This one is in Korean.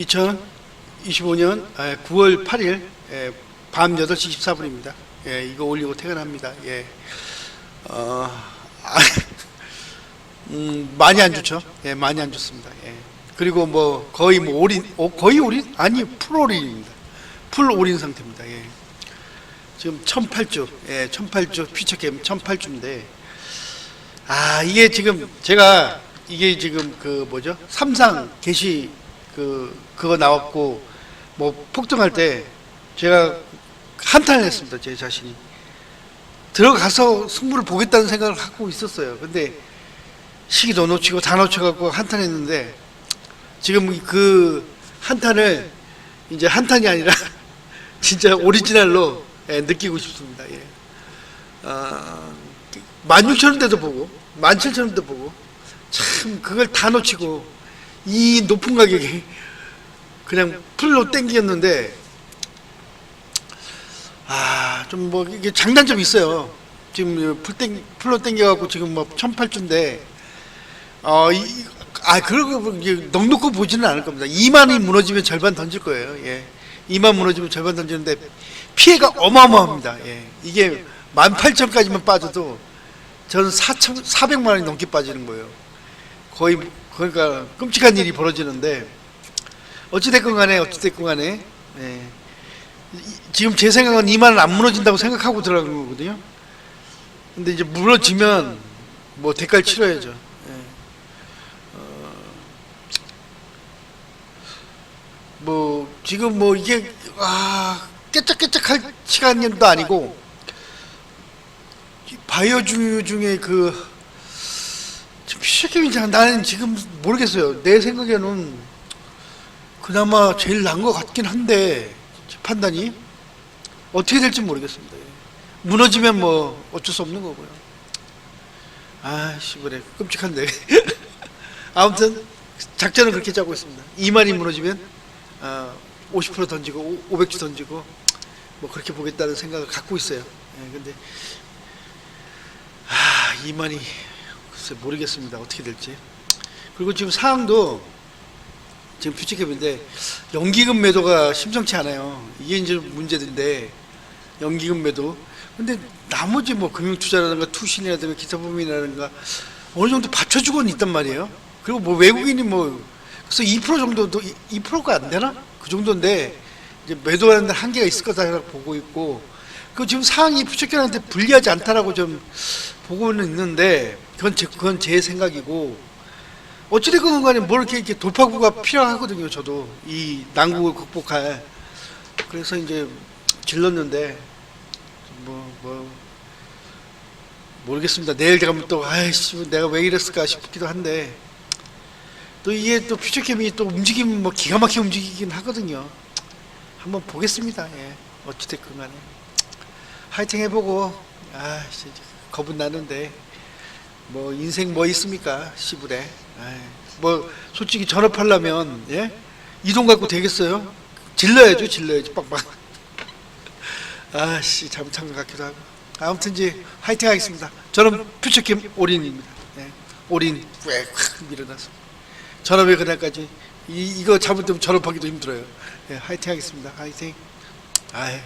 2025년 9월 8일 예, 밤 8시 14분입니다. 예, 이거 올리고 퇴근합니다. 예. 어, 아, 음, 많이 안 좋죠. 예, 많이 안 좋습니다. 예. 그리고 뭐 거의 뭐 올인, 어, 거의 올인 아니 풀 올인입니다. 풀 올인 상태입니다. 예. 지금 1008주, 예, 1008주 피처 게임 1008주인데 아 이게 지금 제가 이게 지금 그 뭐죠 삼상 게시 그 그거 나왔고 뭐 폭등할 때 제가 한탄을 했습니다 제 자신이. 들어가서 승부를 보겠다는 생각을 갖고 있었어요. 근데 시기도 놓치고 다 놓쳐갖고 한탄했는데 지금 그 한탄을 이제 한탄이 아니라 진짜 오리지널로 예, 느끼고 싶습니다. 예. 아, 16,000원대도 보고 17,000원대도 보고 참 그걸 다 놓치고 이 높은 가격에 그냥 풀로 땡겼는데 아 좀 뭐 이게 장단점이 있어요. 지금 풀땡 풀로 땡겨갖고 지금 뭐 1,800주인데 어아 그러고 이제 넉넉히 보지는 않을 겁니다. 2만이 무너지면 절반 던질 거예요. 예. 2만 무너지면 절반 던지는데 피해가 어마어마합니다. 예. 이게 18,000까지만 빠져도 저는 4천 400만 원이 넘게 빠지는 거예요. 거의 그러니까 끔찍한 일이 벌어지는데 어찌 됐건 간에 어찌 됐건 간에 예. 이- 지금 제 생각은 2만 원안 무너진다고 생각하고 들어간 거거든요. 근데 이제 무너지면 뭐 대가를 치러야죠. 예. 어, 뭐 지금 뭐 이게 아 깨짝깨짝할 시간도 아니고 이 바이오주류 중에 그 피시게임이 나는 지금 모르겠어요. 내 생각에는 그나마 제일 나은 것 같긴 한데 제 판단이 어떻게 될지 모르겠습니다. 무너지면 뭐 어쩔 수 없는 거고요. 아씨 그래 끔찍한데. 아무튼 작전은 그렇게 짜고 있습니다. 이만이 무너지면 아, 50% 던지고 500주 던지고 뭐 그렇게 보겠다는 생각을 갖고 있어요. 예, 근데 아, 이만이 글쎄 모르겠습니다. 어떻게 될지. 그리고 지금 상황도 지금 퓨처캡인데 연기금 매도가 심상치 않아요. 이게 이제 문제인데 연기금 매도. 근데 나머지 뭐 금융 투자라든가 투신이라든가 기타 부분이라든가 어느 정도 받쳐주고는 있단 말이에요. 그리고 뭐 외국인이 뭐 그래서 2% 정도도 2%가 안 되나? 그 정도인데 이제 매도하는 데 한계가 있을 거다 보고 있고 그 지금 상황이 퓨처캡한테 불리하지 않다라고 좀 보고는 있는데 그건 제, 그건 제 생각이고 어찌됐건 간에 뭐 이렇게, 이렇게 돌파구가 필요하거든요 저도. 이 난국을 극복할. 그래서 이제 질렀는데 뭐, 뭐 모르겠습니다. 내일 가면 또 아이씨 내가 왜 이랬을까 싶기도 한데 또 이게 또 퓨처캠이 또 움직이면 뭐 기가 막히게 움직이긴 하거든요. 한번 보겠습니다. 예. 어찌됐건 간에. 화이팅 해보고. 아 진짜 겁은 나는데 뭐 인생 뭐 있습니까? 아이, 뭐 솔직히 전업하려면 예? 이 돈 갖고 되겠어요? 질러야죠 질러야죠 빡빡 아씨 잘못한 것 같기도 하고. 아무튼 이제 화이팅 하겠습니다. 저는 퓨처캠 올인입니다. 예. 올인 꽉 밀어놔서. 전업의 그날까지 이, 이거 잘못되면 전업하기도 힘들어요. 예, 화이팅 하겠습니다. 화이팅. 아이